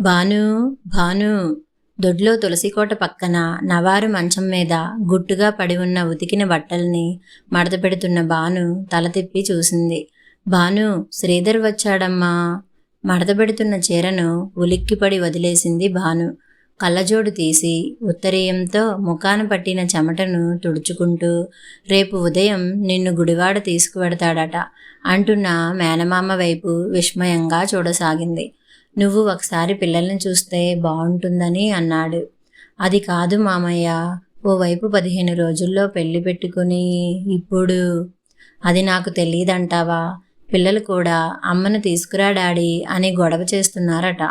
భాను భాను. దొడ్లో తులసికోట పక్కన నవారు మంచం మీద గుట్టుగా పడి ఉన్న ఉతికిన బట్టల్ని మడత పెడుతున్న భాను తల తిప్పి చూసింది. భాను శ్రీధర్ వచ్చాడమ్మా. మడత పెడుతున్న చీరను ఉలిక్కిపడి వదిలేసింది భాను. కళ్ళజోడు తీసి ఉత్తరీయంతో ముఖాన పట్టిన చెమటను తుడుచుకుంటూ రేపు ఉదయం నిన్ను గుడివాడ తీసుకువెడతాడట అంటున్న మేనమామ వైపు విస్మయంగా చూడసాగింది. నువ్వు ఒకసారి పిల్లల్ని చూస్తే బాగుంటుందని అన్నాడు. అది కాదు మామయ్య. ఓవైపు పదిహేను రోజుల్లో పెళ్ళి పెట్టుకుని ఇప్పుడు అది నాకు తెలియదంటావా పిల్లలు కూడా అమ్మను తీసుకురా డాడీ అని గొడవ చేస్తున్నారట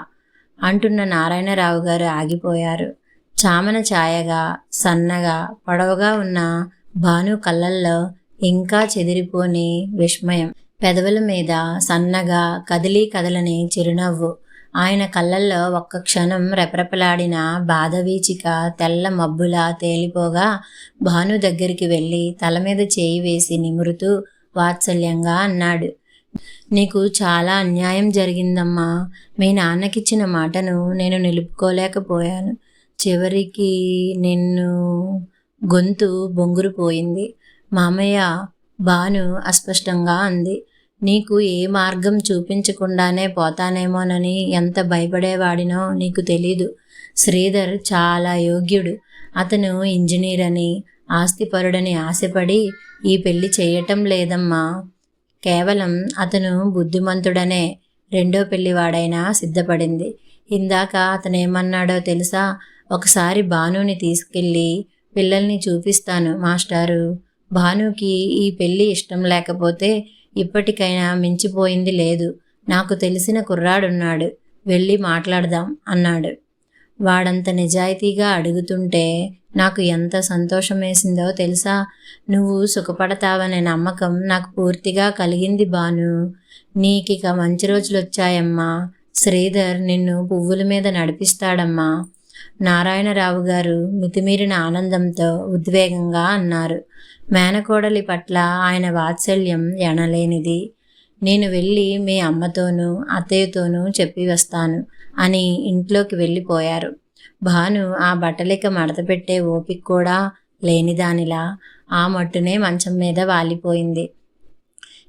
అంటున్న నారాయణరావు గారు ఆగిపోయారు. చామన ఛాయగా సన్నగా పొడవుగా ఉన్న భాను కళ్ళల్లో ఇంకా చెదిరిపోని విస్మయం. పెదవుల మీద సన్నగా కదిలి కదలని చిరునవ్వు. ఆయన కళ్ళల్లో ఒక్క క్షణం రెపరెపలాడిన బాధవీచిక తెల్ల మబ్బులా తేలిపోగా భాను దగ్గరికి వెళ్ళి తల మీద చేయి వేసి నిమురుతూ వాత్సల్యంగా అన్నాడు. నీకు చాలా అన్యాయం జరిగిందమ్మా. మీ నాన్నకిచ్చిన మాటను నేను నిలుపుకోలేకపోయాను. చివరికి నిన్ను గొంతు బొంగురుపోయింది. మామయ్య భాను అస్పష్టంగా అంది. నీకు ఏ మార్గం చూపించకుండానే పోతానేమోనని ఎంత భయపడేవాడినో నీకు తెలీదు. శ్రీధర్ చాలా యోగ్యుడు. అతను ఇంజనీర్ అని ఆస్తిపరుడని ఆశపడి ఈ పెళ్ళి చేయటం లేదమ్మా. కేవలం అతను బుద్ధిమంతుడనే రెండో పెళ్ళివాడైనా సిద్ధపడింది. ఇందాక అతనేమన్నాడో తెలుసా? ఒకసారి భానుని తీసుకెళ్ళి పిల్లల్ని చూపిస్తాను మాస్టారు. భానుకి ఈ పెళ్ళి ఇష్టం లేకపోతే ఇప్పటికైనా మించిపోయింది లేదు. నాకు తెలిసిన కుర్రాడున్నాడు. వెళ్ళి మాట్లాడదాం అన్నాడు. వాడంత నిజాయితీగా అడుగుతుంటే నాకు ఎంత సంతోషమేసిందో తెలుసా? నువ్వు సుఖపడతావనే నమ్మకం నాకు పూర్తిగా కలిగింది బాను నీకిక మంచి రోజులు వచ్చాయమ్మా శ్రీధర్ నిన్ను పువ్వుల మీద నడిపిస్తాడమ్మా. నారాయణరావు గారు మితిమీరిన ఆనందంతో ఉద్వేగంగా అన్నారు. మేనకోడలి పట్ల ఆయన వాత్సల్యం ఎనలేనిది. నేను వెళ్ళి మీ అమ్మతోనూ అత్తయ్యతోనూ చెప్పి వస్తాను అని ఇంట్లోకి వెళ్ళిపోయారు. భాను ఆ బట్టలిక మడతపెట్టే ఓపిక కూడా లేనిదానిలా ఆ మట్టునే మంచం మీద వాలిపోయింది.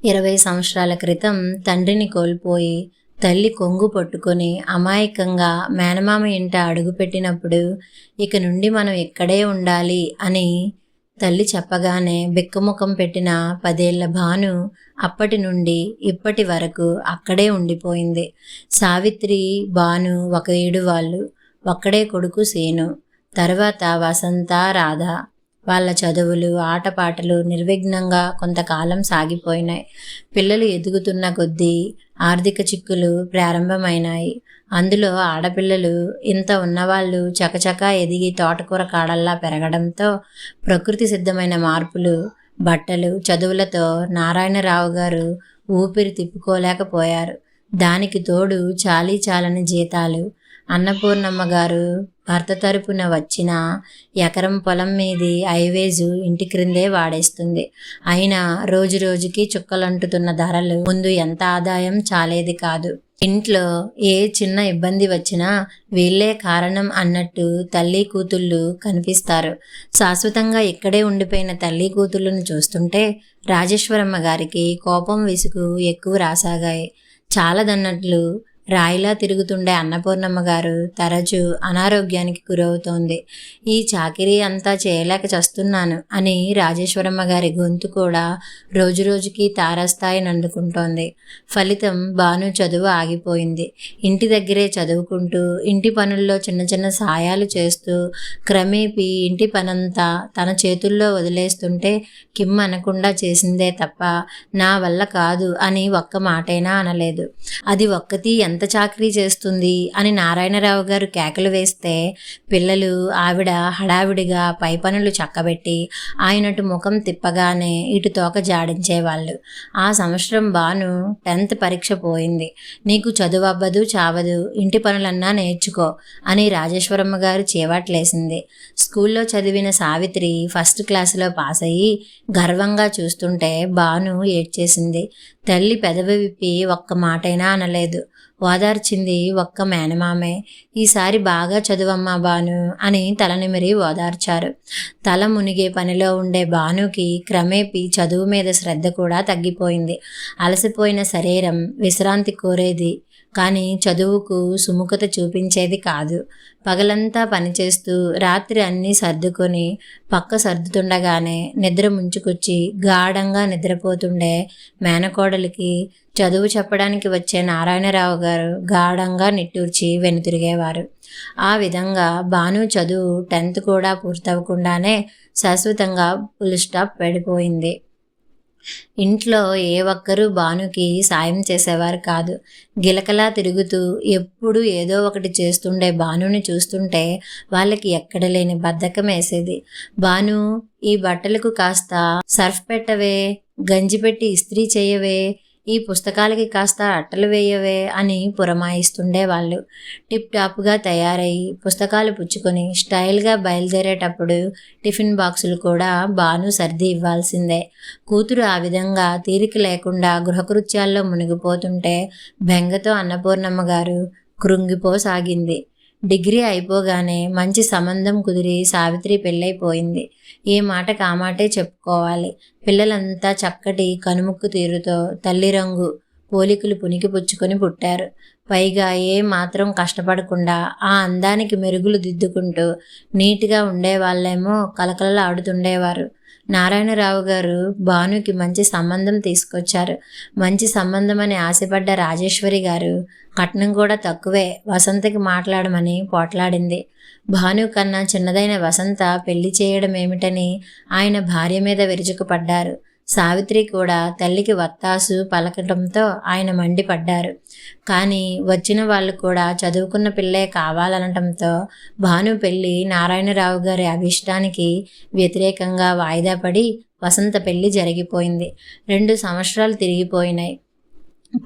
ఇరవై సంవత్సరాల క్రితం తండ్రిని కోల్పోయి తల్లి కొంగు పట్టుకొని అమాయకంగా మేనమామ ఇంట అడుగుపెట్టినప్పుడు ఇక నుండి మనం ఇక్కడే ఉండాలి అని తల్లి చెప్పగానే బిక్కముఖం పెట్టిన పదేళ్ళ భాను అప్పటి నుండి ఇప్పటి వరకు అక్కడే ఉండిపోయింది. సావిత్రి భాను ఒక ఏడు వాళ్ళు ఒక్కడే కొడుకు సేను తర్వాత వసంత రాధ వాళ్ళ చదువులు ఆటపాటలు నిర్విఘ్నంగా కొంతకాలం సాగిపోయినాయి. పిల్లలు ఎదుగుతున్న కొద్దీ ఆర్థిక చిక్కులు ప్రారంభమైనాయి. అందులో ఆడపిల్లలు ఇంత ఉన్నవాళ్ళు చకచకా ఎదిగి తోటకూర కాడల్లా పెరగడంతో ప్రకృతి సిద్ధమైన మార్పులు బట్టలు చదువులతో నారాయణరావు గారు ఊపిరి తిప్పుకోలేకపోయారు. దానికి తోడు చాలీ చాలని జీతాలు అన్నపూర్ణమ్మ గారు భర్త తరపున వచ్చిన ఎకరం పొలం మీది ఐవేజు ఇంటి క్రిందే వాడేస్తుంది. అయినా రోజు రోజుకి చుక్కలంటుతున్న ధరలు ముందు ఎంత ఆదాయం చాలేది కాదు. ఇంట్లో ఏ చిన్న ఇబ్బంది వచ్చినా వీళ్ళే కారణం అన్నట్టు తల్లి కూతుళ్ళు కనిపిస్తారు. శాశ్వతంగా ఇక్కడే ఉండిపోయిన తల్లి కూతుళ్ళను చూస్తుంటే రాజేశ్వరమ్మ గారికి కోపం విసుగు ఎక్కువ రాసాగాయి. చాలదన్నట్లు రాయిలా తిరుగుతుండే అన్నపూర్ణమ్మ గారు తరచూ అనారోగ్యానికి గురవుతోంది. ఈ చాకిరీ అంతా చేయలేక చస్తున్నాను అని రాజేశ్వరమ్మ గారి గొంతు కూడా రోజురోజుకి తారాస్థాయిని అందుకుంటోంది ఫలితం బాను చదువు ఆగిపోయింది. ఇంటి దగ్గరే చదువుకుంటూ ఇంటి పనుల్లో చిన్న చిన్న సాయాలు చేస్తూ క్రమేపీ ఇంటి పనంతా తన చేతుల్లో వదిలేస్తుంటే కిమ్ అనకుండా చేసిందే తప్ప నా వల్ల కాదు అని ఒక్క మాటైనా అనలేదు. అది ఒక్కటి ఎంత ఎంత చాకరీ చేస్తుంది అని నారాయణరావు గారు కేకలు వేస్తే పిల్లలు ఆవిడ హడావిడిగా పై పనులు చక్కబెట్టి ఆయనటు ముఖం తిప్పగానే ఇటు తోక జాడించేవాళ్ళు. ఆ సంవత్సరం బాను టెన్త్ పరీక్ష పోయింది. నీకు చదువు అవ్వదు చావదు ఇంటి పనులన్నా నేర్చుకో అని రాజేశ్వరమ్మ గారు చేవాట్లేసింది. స్కూల్లో చదివిన సావిత్రి ఫస్ట్ క్లాసులో పాస్ అయ్యి గర్వంగా చూస్తుంటే బాను ఏడ్చేసింది. తల్లి పెదవి విప్పి ఒక్క మాటైనా అనలేదు. ఓదార్చింది ఒక్క మేనమామే. ఈసారి బాగా చదువమ్మా బాను అని తలనిమిరి ఓదార్చారు. తల మునిగే పనిలో ఉండే బానుకి క్రమేపీ చదువు మీద శ్రద్ధ కూడా తగ్గిపోయింది. అలసిపోయిన శరీరం విశ్రాంతి కోరేది కానీ చదువుకు సుముఖత చూపించేది కాదు. పగలంతా పనిచేస్తూ రాత్రి అన్నీ సర్దుకొని పక్క సర్దుతుండగానే నిద్ర ముంచుకొచ్చి గాఢంగా నిద్రపోతుండే మేనకోడలికి చదువు చెప్పడానికి వచ్చే నారాయణరావు గారు గాఢంగా నిట్టూర్చి వెనుతిరిగేవారు. ఆ విధంగా భాను చదువు టెన్త్ కూడా పూర్తవకుండానే శాశ్వతంగా ఫుల్ స్టాప్ పడిపోయింది. ఇంట్లో ఏ ఒక్కరూ భానుకి సాయం చేసేవారు కాదు. గిలకలా తిరుగుతూ ఎప్పుడు ఏదో ఒకటి చేస్తుండే భానుని చూస్తుంటే వాళ్ళకి ఎక్కడ లేని బద్ధకం వేసేది. భాను ఈ బట్టలకు కాస్త సర్ఫ్ పెట్టవే గంజి పెట్టి ఇస్త్రీ చేయవే ఈ పుస్తకాలకి కాస్త అట్టలు వేయవే అని పురమాయిస్తుండే వాళ్ళు. టిప్ టాప్గా తయారయ్యి పుస్తకాలు పుచ్చుకొని స్టైల్గా బయలుదేరేటప్పుడు టిఫిన్ బాక్సులు కూడా బాను సర్ది ఇవ్వాల్సిందే. కూతురు ఆ విధంగా తీరిక లేకుండా గృహకృత్యాల్లో మునిగిపోతుంటే బెంగతో అన్నపూర్ణమ్మ గారు కృంగిపోసాగింది. డిగ్రీ అయిపోగానే మంచి సంబంధం కుదిరి సావిత్రి పెళ్ళైపోయింది. ఏ మాట కామాటే చెప్పుకోవాలి. పిల్లలంతా చక్కటి కనుముక్కు తీరుతో తల్లి రంగు పోలికలు పునికిపుచ్చుకొని పుట్టారు. పైగా ఏ మాత్రం కష్టపడకుండా ఆ అందానికి మెరుగులు దిద్దుకుంటూ నీట్గా ఉండేవాళ్ళేమో కలకలలు ఆడుతుండేవారు. నారాయణరావు గారు భానుకి మంచి సంబంధం తీసుకొచ్చారు. మంచి సంబంధం అని ఆశపడ్డ రాజేశ్వరి గారు కట్నం కూడా తక్కువే. వసంతకి మాట్లాడమని పోట్లాడింది. భాను కన్నా చిన్నదైన వసంత పెళ్ళి చేయడం ఏమిటని ఆయన భార్య మీద విరుచుకుపడ్డారు. సావిత్రి కూడా తల్లికి వత్తాసు పలకటంతో ఆయన మండిపడ్డారు. కానీ వచ్చిన వాళ్ళు కూడా చదువుకున్న పిల్లే కావాలనటంతో భాను పెళ్ళి నారాయణరావు గారి అభిష్టానికి వ్యతిరేకంగా వాయిదా పడి వసంత పెళ్ళి జరిగిపోయింది. రెండు సంవత్సరాలు తిరిగిపోయినాయి.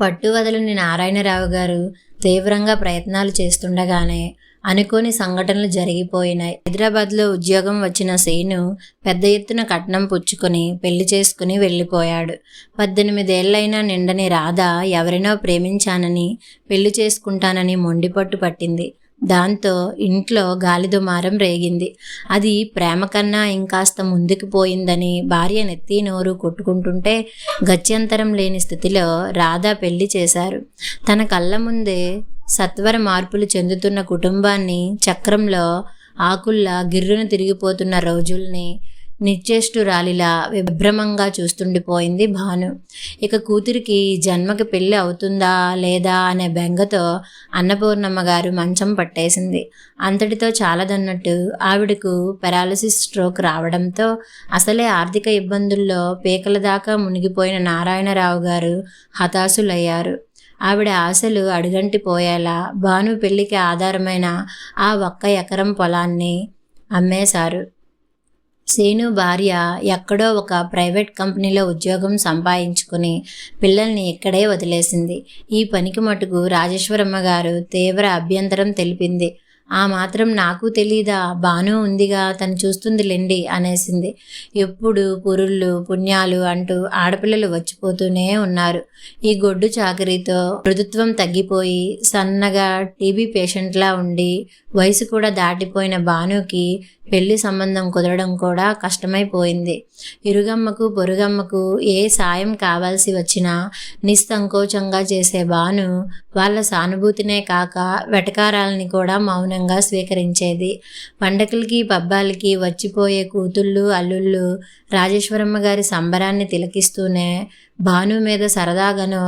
పట్టు వదలని నారాయణరావు గారు తీవ్రంగా ప్రయత్నాలు చేస్తుండగానే అనుకోని సంఘటనలు జరిగిపోయినాయి. హైదరాబాద్లో ఉద్యోగం వచ్చిన సేను పెద్ద ఎత్తున కట్నం పుచ్చుకొని పెళ్ళి చేసుకుని వెళ్ళిపోయాడు. పద్దెనిమిదేళ్ళైనా నిండని రాధ ఎవరినో ప్రేమించానని పెళ్ళి చేసుకుంటానని మొండిపట్టు పట్టింది. దాంతో ఇంట్లో గాలిదుమారం రేగింది. అది ప్రేమ కన్నా ఇంకాస్త ముందుకు పోయిందని భార్య నెత్తి నోరు కొట్టుకుంటుంటే గత్యంతరం లేని స్థితిలో రాధా పెళ్ళి చేశారు. తన కళ్ళ ముందే సత్వర మార్పులు చెందుతున్న కుటుంబాన్ని చక్రంలో ఆకుల్లా గిర్రును తిరిగిపోతున్న రోజుల్ని నిశ్చేష్టురాలిలా విభ్రమంగా చూస్తుండిపోయింది భాను. ఇక కూతురికి జన్మకి పెళ్ళి అవుతుందా లేదా అనే బెంగతో అన్నపూర్ణమ్మ గారు మంచం పట్టేసింది. అంతటితో చాలదన్నట్టు ఆవిడకు పెరాలసిస్ స్ట్రోక్ రావడంతో అసలే ఆర్థిక ఇబ్బందుల్లో పీకల దాకా మునిగిపోయిన నారాయణరావు గారు హతాశులయ్యారు. ఆవిడ ఆశలు అడుగంటిపోయేలా భాను పెళ్ళికి ఆధారమైన ఆ ఒక్క ఎకరం పొలాన్ని అమ్మేశారు. శీను భార్య ఎక్కడో ఒక ప్రైవేట్ కంపెనీలో ఉద్యోగం సంపాదించుకుని పిల్లల్ని ఇక్కడే వదిలేసింది. ఈ పనికి మటుకు రాజేశ్వరమ్మ గారు తీవ్ర అభ్యంతరం తెలిపింది. ఆ మాత్రం నాకు తెలీదా? బాను ఉందిగా తను చూస్తుంది లెండి అనేసింది. ఎప్పుడు పురుళ్ళు పుణ్యాలు అంటూ ఆడపిల్లలు వచ్చిపోతూనే ఉన్నారు. ఈ గొడ్డు చాకరీతో మృదుత్వం తగ్గిపోయి సన్నగా టీబీ పేషెంట్లా ఉండి వయసు కూడా దాటిపోయిన భానుకి పెళ్ళి సంబంధం కుదరడం కూడా కష్టమైపోయింది. ఇరుగమ్మకు పొరుగమ్మకు ఏ సాయం కావాల్సి వచ్చినా నిస్సంకోచంగా చేసే భాను వాళ్ళ సానుభూతినే కాక వెటకారాలని కూడా మౌనంగా స్వీకరించేది. పండగలకి పబ్బాలకి వచ్చిపోయే కూతుళ్ళు అల్లుళ్ళు రాజేశ్వరమ్మ గారి సంబరాన్ని తిలకిస్తూనే భాను మీద సరదాగానో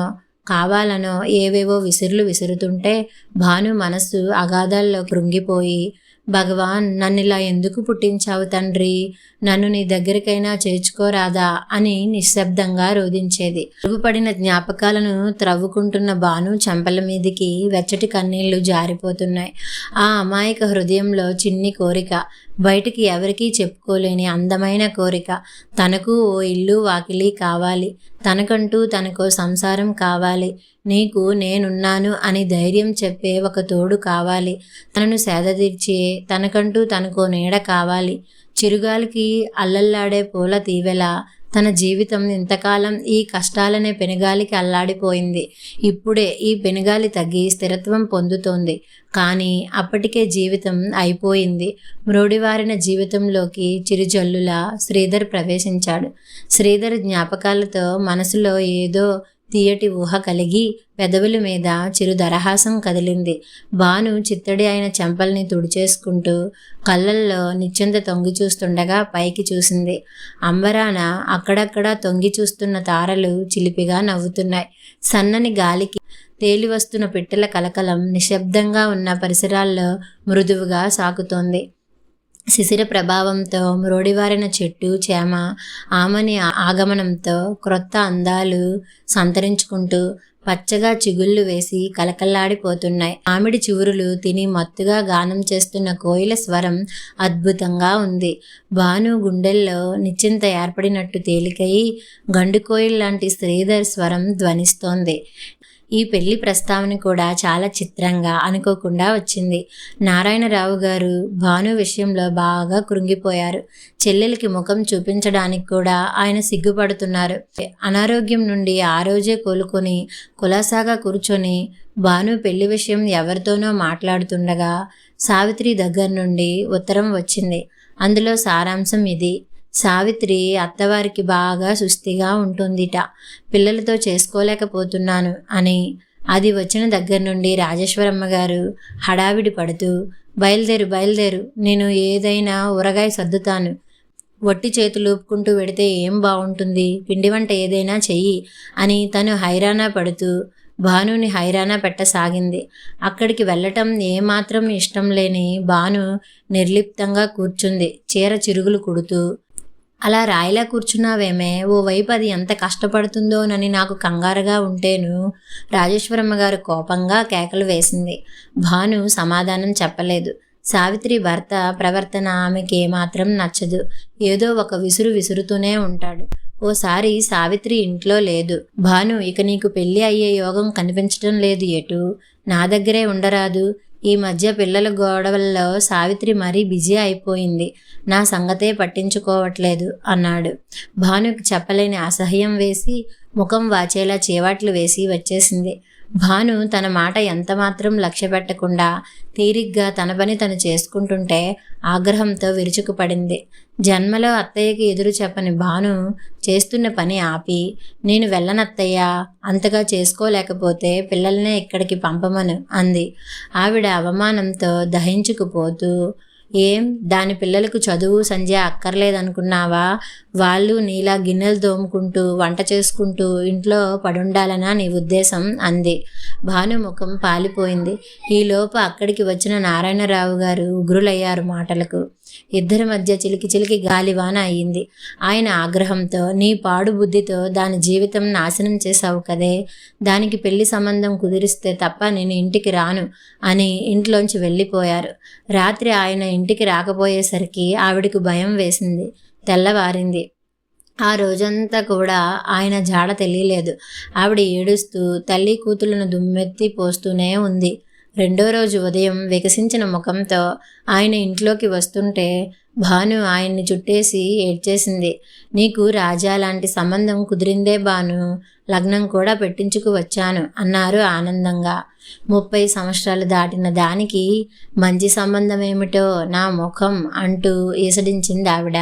కావాలనో ఏవేవో విసురులు విసురుతుంటే భాను మనస్సు అగాధాల్లో కృంగిపోయి భగవాన్ నన్ను ఇలా ఎందుకు పుట్టించావు తండ్రి? నన్ను నీ దగ్గరికైనా చేర్చుకోరాదా? అని నిశ్శబ్దంగా రోధించేది. పడిన జ్ఞాపకాలను త్రవ్వుకుంటున్న బాను చెంపల మీదికి వెచ్చటి కన్నీళ్ళు జారిపోతున్నాయి. ఆ అమాయక హృదయంలో చిన్ని కోరిక బయటికి ఎవరికీ చెప్పుకోలేని అందమైన కోరిక. తనకు ఓ ఇల్లు వాకిలి కావాలి. తనకంటూ తనకో సంసారం కావాలి. నీకు నేనున్నాను అని ధైర్యం చెప్పే ఒక తోడు కావాలి. తనను సేదతీర్చే తనకంటూ తనకో నీడ కావాలి. చిరుగాలికి అల్లల్లాడే పూల తీవెల తన జీవితం ఇంతకాలం ఈ కష్టాలనే పెనుగాలికి అల్లాడిపోయింది. ఇప్పుడే ఈ పెనుగాలి తగ్గి స్థిరత్వం పొందుతోంది. కానీ అప్పటికే జీవితం అయిపోయింది. మ్రోడివారిన జీవితంలోకి చిరుజల్లులా శ్రీధర్ ప్రవేశించాడు. శ్రీధర్ జ్ఞాపకాలతో మనసులో ఏదో తీయటి ఊహ కలిగి పెదవుల మీద చిరు దరహాసం కదిలింది. బాను చిత్తడి అయిన చెంపల్ని తుడిచేసుకుంటూ కళ్ళల్లో నిశ్చింత తొంగి చూస్తుండగా పైకి చూసింది. అంబరాన అక్కడక్కడ తొంగి చూస్తున్న తారలు చిలిపిగా నవ్వుతున్నాయి. సన్నని గాలికి తేలి వస్తున్న పిట్టల కలకలం నిశ్శబ్దంగా ఉన్న పరిసరాల్లో మృదువుగా సాగుతోంది. శిశిర ప్రభావంతో మ్రోడివారిన చెట్టు చేమ ఆమని ఆగమనంతో క్రొత్త అందాలు సంతరించుకుంటూ పచ్చగా చిగుళ్ళు వేసి కలకల్లాడిపోతున్నాయి. ఆమిడి చివురులు తిని మత్తుగా గానం చేస్తున్న కోయిల స్వరం అద్భుతంగా ఉంది. భాను గుండెల్లో నిశ్చింత ఏర్పడినట్టు తేలికయి గండు కోయిల్ లాంటి శ్రీధర్ స్వరం ధ్వనిస్తోంది. ఈ పెళ్ళి ప్రస్తావన కూడా చాలా చిత్రంగా అనుకోకుండా వచ్చింది. నారాయణరావు గారు భాను విషయంలో బాగా కృంగిపోయారు. చెల్లెలకి ముఖం చూపించడానికి కూడా ఆయన సిగ్గుపడుతున్నారు. అనారోగ్యం నుండి ఆ రోజే కోలుకొని కులాసాగా కూర్చొని భాను పెళ్ళి విషయం ఎవరితోనో మాట్లాడుతుండగా సావిత్రి దగ్గర నుండి ఉత్తరం వచ్చింది. అందులో సారాంశం ఇది. సావిత్రి అత్తవారికి బాగా సుస్థిగా ఉంటుందిట. పిల్లలతో చేసుకోలేకపోతున్నాను అని అది వచ్చిన దగ్గర నుండి రాజేశ్వరమ్మ గారు హడావిడి పడుతూ బయలుదేరు బయలుదేరు నేను ఏదైనా ఊరగాయ సర్దుతాను. వట్టి చేతులు ఊపుకుంటూ వెడితే ఏం బాగుంటుంది పిండి వంట ఏదైనా చెయ్యి అని తను హైరానా పడుతూ భానుని హైరానా పెట్టసాగింది. అక్కడికి వెళ్ళటం ఏమాత్రం ఇష్టం లేని భాను నిర్లిప్తంగా కూర్చుంది. చీర చిరుగులు కుడుతూ అలా రాయిలా కూర్చున్నావేమే? ఓ వైపు అది ఎంత కష్టపడుతుందోనని నాకు కంగారుగా ఉంటేను రాజేశ్వరమ్మ గారు కోపంగా కేకలు వేసింది. భాను సమాధానం చెప్పలేదు. సావిత్రి భర్త ప్రవర్తన ఆమెకి ఏమాత్రం నచ్చదు. ఏదో ఒక విసురు విసురుతూనే ఉంటాడు. ఓసారి సావిత్రి ఇంట్లో లేదు. భాను ఇక నీకు పెళ్ళి అయ్యే యోగం కనిపించడం లేదు ఎటు? నా దగ్గరే ఉండరాదు. ఈ మధ్య పిల్లల గొడవల్లో సావిత్రి మరీ బిజీ అయిపోయింది. నా సంగతే పట్టించుకోవట్లేదు అన్నాడు. భానుకి చెప్పలేని అసహ్యం వేసి ముఖం వాచేలా చేవాట్లు వేసి వచ్చేసింది. భాను తన మాట ఎంతమాత్రం లక్ష్య పెట్టకుండా తీరిగ్గా తన పని తను చేసుకుంటుంటే ఆగ్రహంతో విరుచుకుపడింది. జన్మలో అత్తయ్యకి ఎదురు చెప్పని భాను చేస్తున్న పని ఆపి నేను వెళ్ళనత్తయ్యా అంతగా చేసుకోలేకపోతే పిల్లల్నే ఇక్కడికి పంపమను అంది. ఆవిడ అవమానంతో దహించుకుపోతూ ఏం? దాని పిల్లలకు చదువు సంధ్య అక్కర్లేదనుకున్నావా? వాళ్ళు నీలా గిన్నెలు దోముకుంటూ వంట చేసుకుంటూ ఇంట్లో పడుండాలనా నీ ఉద్దేశం? అంది. భానుముఖం పాలిపోయింది. ఈలోపు అక్కడికి వచ్చిన నారాయణరావు గారు ఉగ్రులయ్యారు మాటలకు. ఇద్దరి మధ్య చిలికి చిలికి గాలివాన అయింది ఆయన ఆగ్రహంతో నీ పాడు బుద్ధితో దాని జీవితం నాశనం చేశావు కదే. దానికి పెళ్ళి సంబంధం కుదిరిస్తే తప్ప నేను ఇంటికి రాను అని ఇంట్లోంచి వెళ్ళిపోయారు. రాత్రి ఆయన ఇంటికి రాకపోయేసరికి ఆవిడకు భయం వేసింది తెల్లవారింది. ఆ రోజంతా కూడా ఆయన జాడ తెలియలేదు. ఆవిడ ఏడుస్తూ తల్లి కూతులను దుమ్మెత్తి పోస్తూనే ఉంది. రెండో రోజు ఉదయం వికసించిన ముఖంతో ఆయన ఇంట్లోకి వస్తుంటే భాను ఆయన్ని చుట్టేసి ఏడ్చేసింది. నీకు రాజా లాంటి సంబంధం కుదిరిందే భాను లగ్నం కూడా పెట్టించుకు వచ్చాను అన్నారు ఆనందంగా. ముప్పై సంవత్సరాలు దాటిన దానికి మంచి సంబంధం ఏమిటో నా ముఖం అంటూ ఈసడించింది ఆవిడ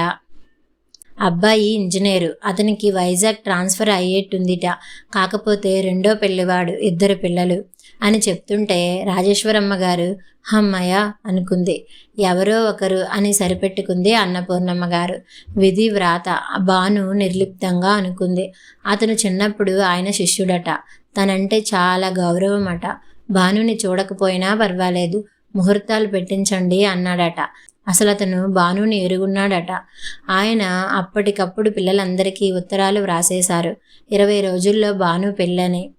అబ్బాయి ఇంజనీరు. అతనికి వైజాగ్ ట్రాన్స్ఫర్ అయ్యేట్టుందిట. కాకపోతే రెండో పెళ్ళివాడు ఇద్దరు పిల్లలు అని చెప్తుంటే రాజేశ్వరమ్మ గారు అమ్మయ్య అనుకుంది. ఎవరో ఒకరు అని సరిపెట్టుకుంది అన్నపూర్ణమ్మ గారు. విధి వ్రాత బాను నిర్లిప్తంగా అనుకుంది. అతను చిన్నప్పుడు ఆయన శిష్యుడట. తనంటే చాలా గౌరవం అట భానుని చూడకపోయినా పర్వాలేదు. ముహూర్తాలు పెట్టించండి అన్నాడట. అసలు అతను భానుని ఎరుగున్నాడట. ఆయన అప్పటికప్పుడు పిల్లలందరికీ ఉత్తరాలు వ్రాసేశారు. ఇరవై రోజుల్లో భాను పెళ్ళని.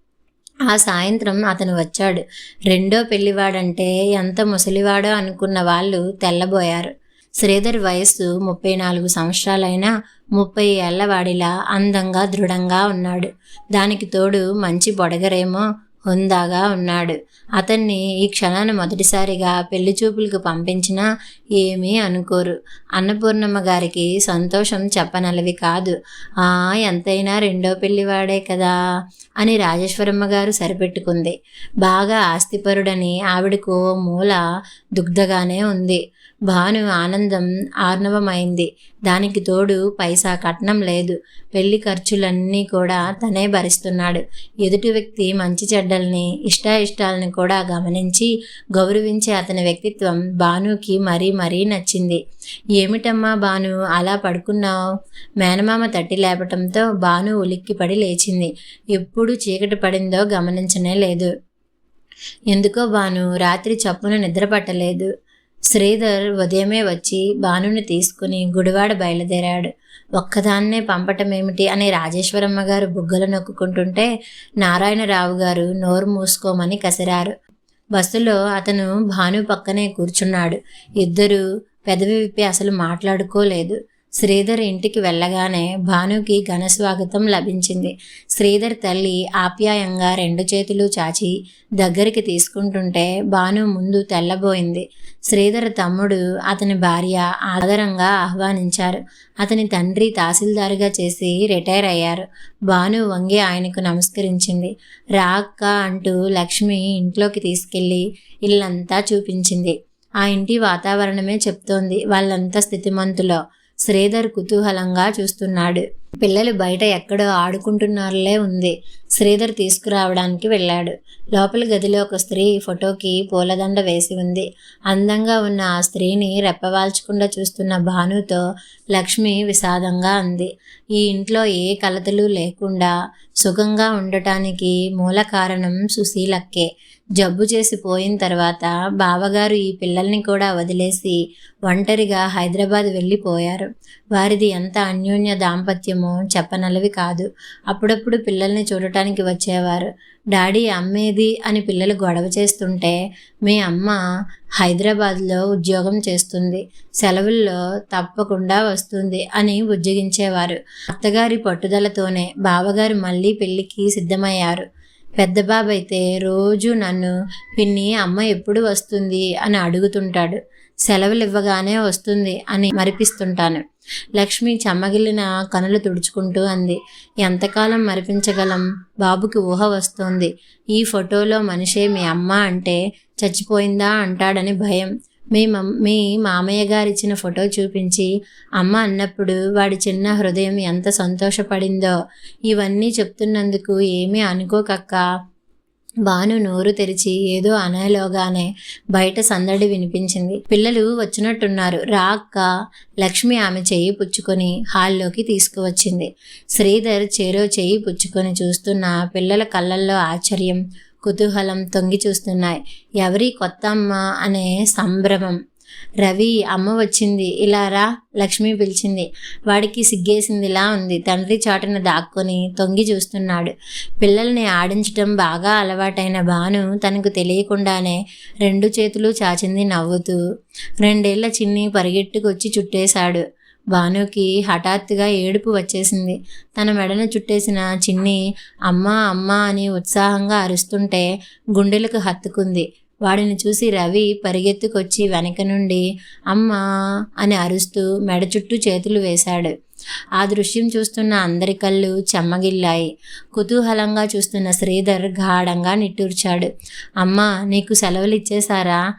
ఆ సాయంత్రం అతను వచ్చాడు. రెండో పెళ్ళివాడంటే ఎంత ముసలివాడో అనుకున్న వాళ్ళు తెల్లబోయారు. శ్రీధర్ వయస్సు ముప్పై నాలుగు సంవత్సరాలైనా ముప్పై ఏళ్ళ వాడిలా అందంగా దృఢంగా ఉన్నాడు. దానికి తోడు మంచి బొడగరేమో హుందాగా ఉన్నాడు. అతన్ని ఈ క్షణాన్ని మొదటిసారిగా పెళ్ళి చూపులకు పంపించినా ఏమీ అనుకోరు. అన్నపూర్ణమ్మ గారికి సంతోషం చెప్పనలవి కాదు. ఆ ఎంతైనా రెండో పెళ్ళివాడే కదా అని రాజేశ్వరమ్మ గారు సరిపెట్టుకుంది. బాగా ఆస్తిపరుడని ఆవిడకు మూల దుగ్ధగానే ఉంది. భాను ఆనందం ఆర్ణవమైంది. దానికి తోడు పైసా కట్నం లేదు. పెళ్ళి ఖర్చులన్నీ కూడా తనే భరిస్తున్నాడు. ఎదుటి వ్యక్తి మంచి చెడ్డల్ని ఇష్టాయిష్టాలని కూడా గమనించి గౌరవించే అతని వ్యక్తిత్వం భానుకి మరీ మరీ నచ్చింది. ఏమిటమ్మా భాను అలా పడుకున్నావు మేనమామ తట్టి లేపటంతో భాను ఉలిక్కిపడి లేచింది. ఎప్పుడు చీకటి పడిందో గమనించనే లేదు. ఎందుకో భాను రాత్రి చప్పున నిద్ర పట్టలేదు. శ్రీధర్ ఉదయమే వచ్చి భానుని తీసుకుని గుడివాడ బయలుదేరాడు. ఒక్కదాన్నే పంపటమేమిటి అని రాజేశ్వరమ్మ గారు బుగ్గలు నొక్కుంటుంటే నారాయణరావు గారు నోరు మూసుకోమని కసిరారు. బస్సులో అతను భాను పక్కనే కూర్చున్నాడు. ఇద్దరు పెదవి విప్పి అసలు మాట్లాడుకోలేదు. శ్రీధర్ ఇంటికి వెళ్ళగానే భానుకి ఘన స్వాగతం లభించింది. శ్రీధర్ తల్లి ఆప్యాయంగా రెండు చేతులు చాచి దగ్గరికి తీసుకుంటుంటే భాను ముందు తెల్లబోయింది. శ్రీధర్ తమ్ముడు అతని భార్య ఆదరంగా ఆహ్వానించారు. అతని తండ్రి తహసీల్దారుగా చేసి రిటైర్ అయ్యారు. భాను వంగి ఆయనకు నమస్కరించింది. రా అక్క అంటూ లక్ష్మి ఇంట్లోకి తీసుకెళ్ళి ఇల్లంతా చూపించింది. ఆ ఇంటి వాతావరణమే చెప్తోంది వాళ్ళంతా స్థితిమంతులో. శ్రీధర్ కుతూహలంగా చూస్తున్నాడు. పిల్లలు బయట ఎక్కడో ఆడుకుంటున్నారులే ఉంది. శ్రీధర్ తీసుకురావడానికి వెళ్ళాడు. లోపల గదిలో ఒక స్త్రీ ఫోటోకి పూలదండ వేసి ఉంది. అందంగా ఉన్న ఆ స్త్రీని రెప్పవాల్చకుండా చూస్తున్న భానుతో లక్ష్మి విషాదంగా అంది. ఈ ఇంట్లో ఏ కలతలు లేకుండా సుఖంగా ఉండటానికి మూల కారణం సుశీలక్కే. జబ్బు చేసి పోయిన తర్వాత బావగారు ఈ పిల్లల్ని కూడా వదిలేసి ఒంటరిగా హైదరాబాద్ వెళ్ళిపోయారు. వారిది ఎంత అన్యోన్య దాంపత్యం దాంపత్యమో చెప్పనలవి కాదు. అప్పుడప్పుడు పిల్లల్ని చూడటానికి వచ్చేవారు. డాడీ అమ్మేది అని పిల్లలు గొడవ చేస్తుంటే మీ అమ్మ హైదరాబాద్లో ఉద్యోగం చేస్తుంది. సెలవుల్లో తప్పకుండా వస్తుంది అని ఉద్యోగించేవారు అత్తగారి పట్టుదలతోనే బావగారు మళ్ళీ పెళ్ళికి సిద్ధమయ్యారు. పెద్ద బాబైతే రోజు నన్ను పిన్ని అమ్మ ఎప్పుడు వస్తుంది? అని అడుగుతుంటాడు. సెలవులు ఇవ్వగానే వస్తుంది అని మరిపిస్తుంటాను. లక్ష్మి చెమ్మగిలిన కనులు తుడుచుకుంటూ అంది. ఎంతకాలం మరిపించగలం? బాబుకి ఊహ వస్తోంది. ఈ ఫోటోలో మనిషే మీ అమ్మ అంటే చచ్చిపోయిందా అంటాడని భయం. మీ మీ మామయ్య గారిచ్చిన ఫోటో చూపించి అమ్మ అన్నప్పుడు వాడి చిన్న హృదయం ఎంత సంతోషపడిందో. ఇవన్నీ చెప్తున్నందుకు ఏమీ అనుకోకక్క. బాను నోరు తెరిచి ఏదో అనలోగానే బయట సందడి వినిపించింది. పిల్లలు వచ్చినట్టున్నారు. రాక్క లక్ష్మి ఆమె చెయ్యి పుచ్చుకొని హాల్లోకి తీసుకువచ్చింది. శ్రీధర్ చేరో చెయ్యి పుచ్చుకొని చూస్తున్న పిల్లల కళ్ళల్లో ఆశ్చర్యం కుతూహలం తొంగి చూస్తున్నాయి. ఎవరి కొత్త అమ్మ అనే సంభ్రమం. రవి అమ్మ వచ్చింది. ఇలా రా లక్ష్మి పిలిచింది. వాడికి సిగ్గేసిందిలా ఉంది. తండ్రి చాటున దాక్కొని తొంగి చూస్తున్నాడు. పిల్లల్ని ఆడించడం బాగా అలవాటైన భాను తనకు తెలియకుండానే రెండు చేతులు చాచింది నవ్వుతూ రెండేళ్ళ చిన్ని పరిగెట్టుకొచ్చి చుట్టేశాడు. భానుకి హఠాత్తుగా ఏడుపు వచ్చేసింది. తన మెడను చుట్టేసిన చిన్ని అమ్మ అమ్మ అని ఉత్సాహంగా అరుస్తుంటే గుండెలకు హత్తుకుంది. వాడిని చూసి రవి పరిగెత్తుకొచ్చి వెనక నుండి అమ్మా అని అరుస్తూ మెడ చుట్టూ చేతులు వేశాడు. ఆ దృశ్యం చూస్తున్న అందరి కళ్ళు చెమ్మగిల్లాయి. కుతూహలంగా చూస్తున్న శ్రీధర్ గాఢంగా నిట్టూర్చాడు. అమ్మా నీకు సెలవులు ఇచ్చేశారా?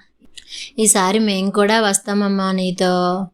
ఈసారి మేం కూడా వస్తామమ్మా నీతో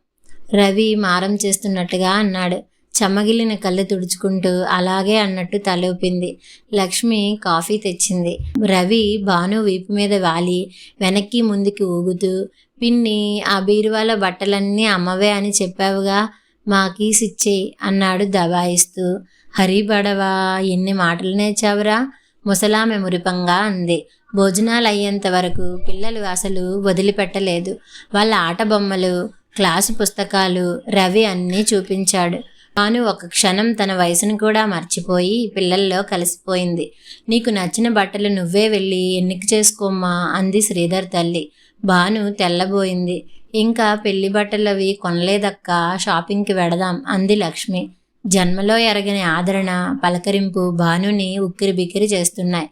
రవి మారం చేస్తున్నట్టుగా అన్నాడు. చెమ్మగిలిన కళ్ళు తుడుచుకుంటూ అలాగే అన్నట్టు తలూపింది లక్ష్మి కాఫీ తెచ్చింది. రవి భాను వీపు మీద వాలి వెనక్కి ముందుకి ఊగుతూ పిన్ని ఆ బీరువాల బట్టలన్నీ అమ్మవే అని చెప్పావుగా మాకీస్ ఇచ్చేయి అన్నాడు దబాయిస్తూ. హరి బడవా ఎన్ని మాటలు నేర్చావురా? ముసలామె మురిపంగా అంది. భోజనాలు అయ్యేంత వరకు పిల్లలు అసలు వదిలిపెట్టలేదు. వాళ్ళ ఆట బొమ్మలు క్లాసు పుస్తకాలు రవి అన్నీ చూపించాడు. తాను ఒక క్షణం తన వయసును కూడా మర్చిపోయి పిల్లల్లో కలిసిపోయింది. నీకు నచ్చిన బట్టలు నువ్వే వెళ్ళి ఎన్నిక చేసుకోమ్మా అంది శ్రీధర్ తల్లి. భాను తెల్లబోయింది. ఇంకా పెళ్ళి బట్టలవి కొనలేదక్క షాపింగ్కి వెడదాం అంది లక్ష్మి. జన్మలో ఎరగని ఆదరణ పలకరింపు భానుని ఉక్కిరి బిక్కిరి చేస్తున్నాయి.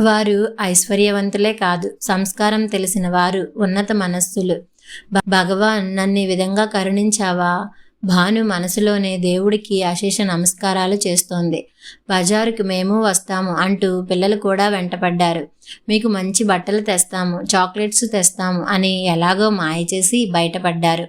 వారు ఐశ్వర్యవంతులే కాదు సంస్కారం తెలిసిన వారు ఉన్నత మనస్సులు. భ- భగవాన్ నన్ను ఈ విధంగా కరుణించావా? భాను మనసులోనే దేవుడికి అశేష నమస్కారాలు చేస్తోంది. బజారుకి మేము వస్తాము అంటూ పిల్లలు కూడా వెంటపడ్డారు. మీకు మంచి బట్టలు తెస్తాము చాక్లెట్స్ తెస్తాము అని ఎలాగో మాయ చేసి బయటపడ్డారు.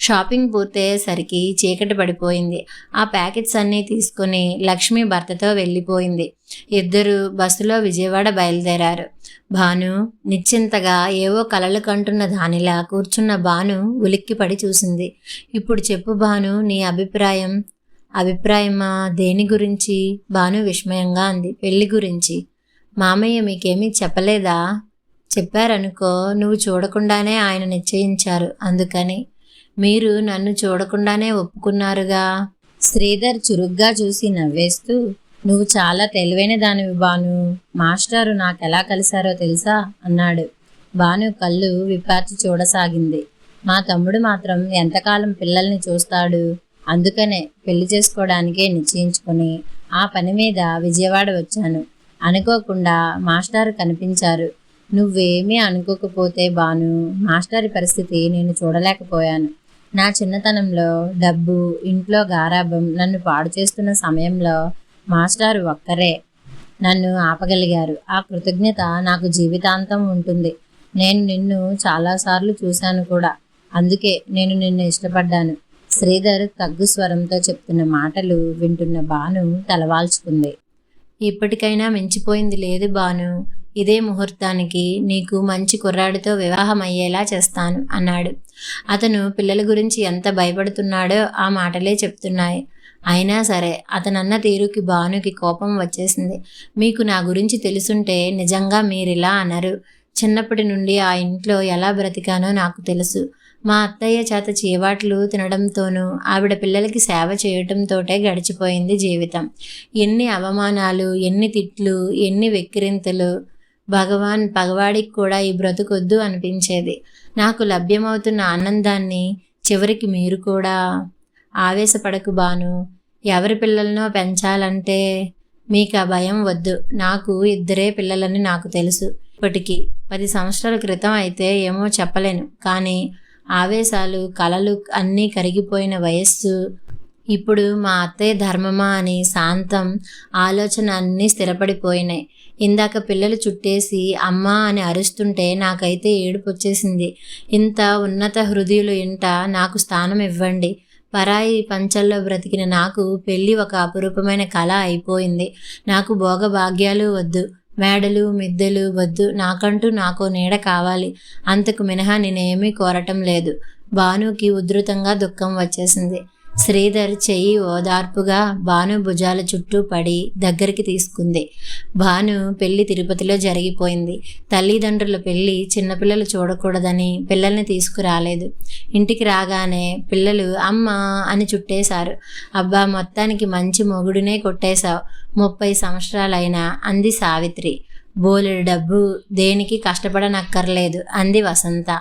షాపింగ్ పూర్తయ్యేసరికి చీకటి పడిపోయింది. ఆ ప్యాకెట్స్ అన్నీ తీసుకుని లక్ష్మి భర్తతో వెళ్ళిపోయింది. ఇద్దరు బస్సులో విజయవాడ బయలుదేరారు. భాను నిశ్చింతగా ఏవో కలలు కంటున్న దానిలా కూర్చున్న భాను ఉలిక్కిపడి చూసింది. ఇప్పుడు చెప్పు భాను నీ అభిప్రాయం? అభిప్రాయమా? దేని గురించి? భాను విస్మయంగా అంది. పెళ్ళి గురించి. మామయ్య మీకేమీ చెప్పలేదా? చెప్పారనుకో నువ్వు చూడకుండానే ఆయన నిశ్చయించారు. అందుకని మీరు నన్ను చూడకుండానే ఒప్పుకున్నారుగా? శ్రీధర్ చురుగ్గా చూసి నవ్వేస్తూ నువ్వు చాలా తెలివైన దానివి బాను మాస్టారు నాకెలా కలిశారో తెలుసా? అన్నాడు. బాను కళ్ళు విపార్చి చూడసాగింది. మా తమ్ముడు మాత్రం ఎంతకాలం పిల్లల్ని చూస్తాడు? అందుకనే పెళ్ళి చేసుకోవడానికే నిశ్చయించుకుని ఆ పని మీద విజయవాడ వచ్చాను. అనుకోకుండా మాస్టారు కనిపించారు. నువ్వేమీ అనుకోకపోతే బాను మాస్టారి పరిస్థితి నేను చూడలేకపోయాను. నా చిన్నతనంలో డబ్బు ఇంట్లో గారాభం నన్ను పాడు చేస్తున్న సమయంలో మాస్టారు ఒక్కరే నన్ను ఆపగలిగారు. ఆ కృతజ్ఞత నాకు జీవితాంతం ఉంటుంది. నేను నిన్ను చాలాసార్లు చూశాను కూడా. అందుకే నేను నిన్ను ఇష్టపడ్డాను. శ్రీధర్ తగ్గు స్వరంతో చెప్తున్న మాటలు వింటున్న బాను తలవాల్చుకుంది. ఇప్పటికైనా మించిపోయింది లేదు బాను ఇదే ముహూర్తానికి నీకు మంచి కుర్రాడితో వివాహం అయ్యేలా చేస్తాను అన్నాడు. అతను పిల్లల గురించి ఎంత భయపడుతున్నాడో ఆ మాటలే చెప్తున్నాయి. అయినా సరే అతనన్న తీరుకి భానుకి కోపం వచ్చేసింది. మీకు నా గురించి తెలుసుంటే నిజంగా మీరిలా అనరు. చిన్నప్పటి నుండి ఆ ఇంట్లో ఎలా బ్రతికానో నాకు తెలుసు. మా అత్తయ్య చేత చీవాట్లు తినడంతోనూ ఆవిడ పిల్లలకి సేవ చేయటంతోటే గడిచిపోయింది జీవితం. ఎన్ని అవమానాలు ఎన్ని తిట్లు ఎన్ని వెక్కిరింతలు. భగవాన్ పగవాడికి కూడా ఈ బ్రతుకొద్దు అనిపించేది. నాకు లభ్యమవుతున్న ఆనందాన్ని చివరికి మీరు కూడా ఆవేశపడకు బాను. ఎవరి పిల్లలనో పెంచాలంటే మీకు ఆ భయం వద్దు. నాకు ఇద్దరే పిల్లలని నాకు తెలుసు. ఇప్పటికి పది సంవత్సరాల క్రితం అయితే ఏమో చెప్పలేను. కానీ ఆవేశాలు కలలు అన్నీ కరిగిపోయిన వయస్సు. ఇప్పుడు మా అత్తయ్య ధర్మమా అని శాంతం ఆలోచన అన్నీ స్థిరపడిపోయినాయి. ఇందాక పిల్లలు చుట్టేసి అమ్మా అని అరుస్తుంటే నాకైతే ఏడుపు వచ్చేసింది ఇంత ఉన్నత హృదయులు ఇంట నాకు స్థానం ఇవ్వండి. పరాయి పంచల్లో బ్రతికిన నాకు పెళ్ళి ఒక అపురూపమైన కళ అయిపోయింది. నాకు భోగభాగ్యాలు వద్దు. మేడలు మిద్దెలు వద్దు. నాకంటూ నాకు నీడ కావాలి. అంతకు మినహా నేనేమీ కోరటం లేదు. భానుకి ఉధృతంగా దుఃఖం వచ్చేసింది. శ్రీధర్ చెయ్యి ఓదార్పుగా భాను భుజాల చుట్టూ పడి దగ్గరికి తీసుకుంది. భాను పెళ్ళి తిరుపతిలో జరిగిపోయింది. తల్లిదండ్రుల పెళ్ళి చిన్నపిల్లలు చూడకూడదని పిల్లల్ని తీసుకురాలేదు. ఇంటికి రాగానే పిల్లలు అమ్మ అని చుట్టేశారు. అబ్బా మొత్తానికి మంచి మొగుడునే కొట్టేశావు. ముప్పై సంవత్సరాలైనా అంది సావిత్రి. బోలెడు డబ్బు దేనికి కష్టపడనక్కర్లేదు అంది వసంత.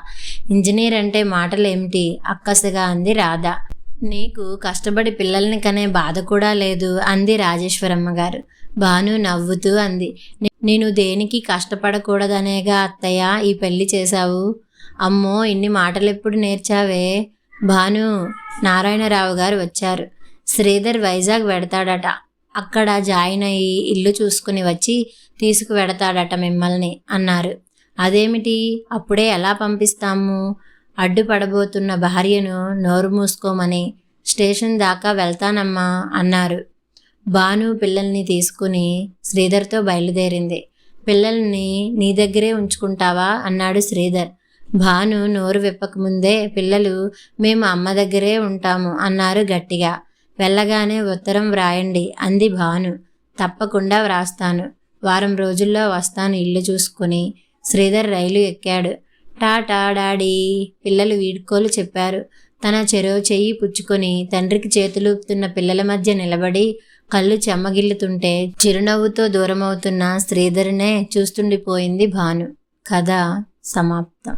ఇంజనీర్ అంటే మాటలేమిటి? అక్కసగా అంది రాధ. నీకు కష్టపడి పిల్లల్ని కనే బాధ కూడా లేదు అంది రాజేశ్వరమ్మ గారు. భాను నవ్వుతూ అంది. నేను దేనికి కష్టపడకూడదనేగా అత్తయ్య ఈ పెళ్ళి చేశావు? అమ్మో ఇన్ని మాటలు ఎప్పుడు నేర్చావే? భాను నారాయణరావు గారు వచ్చారు. శ్రీధర్ వైజాగ్ వెడతాడట. అక్కడ జాయిన్ అయ్యి ఇల్లు చూసుకుని వచ్చి తీసుకువెడతాడట మిమ్మల్ని అన్నారు. అదేమిటి? అప్పుడే ఎలా పంపిస్తాము? అడ్డుపడబోతున్న భార్యను నోరు మూసుకోమని స్టేషన్ దాకా వెళ్తానమ్మా అన్నారు. భాను పిల్లల్ని తీసుకుని శ్రీధర్తో బయలుదేరింది. పిల్లల్ని నీ దగ్గరే ఉంచుకుంటావా? అన్నాడు శ్రీధర్. భాను నోరు విప్పకముందే పిల్లలు మేము అమ్మ దగ్గరే ఉంటాము అన్నారు గట్టిగా. వెళ్ళగానే ఉత్తరం వ్రాయండి అంది భాను. తప్పకుండా వ్రాస్తాను. వారం రోజుల్లో వస్తాను ఇల్లు చూసుకుని. శ్రీధర్ రైలు ఎక్కాడు. టాటా డాడీ పిల్లలు వీడ్కోలు చెప్పారు. తన చెరో చెయ్యి పుచ్చుకొని తండ్రికి చేతులూపుతున్న పిల్లల మధ్య నిలబడి కళ్ళు చెమ్మగిల్లుతుంటే చిరునవ్వుతో దూరమవుతున్న శ్రీధరునే చూస్తుండిపోయింది భాను. కథ సమాప్తం.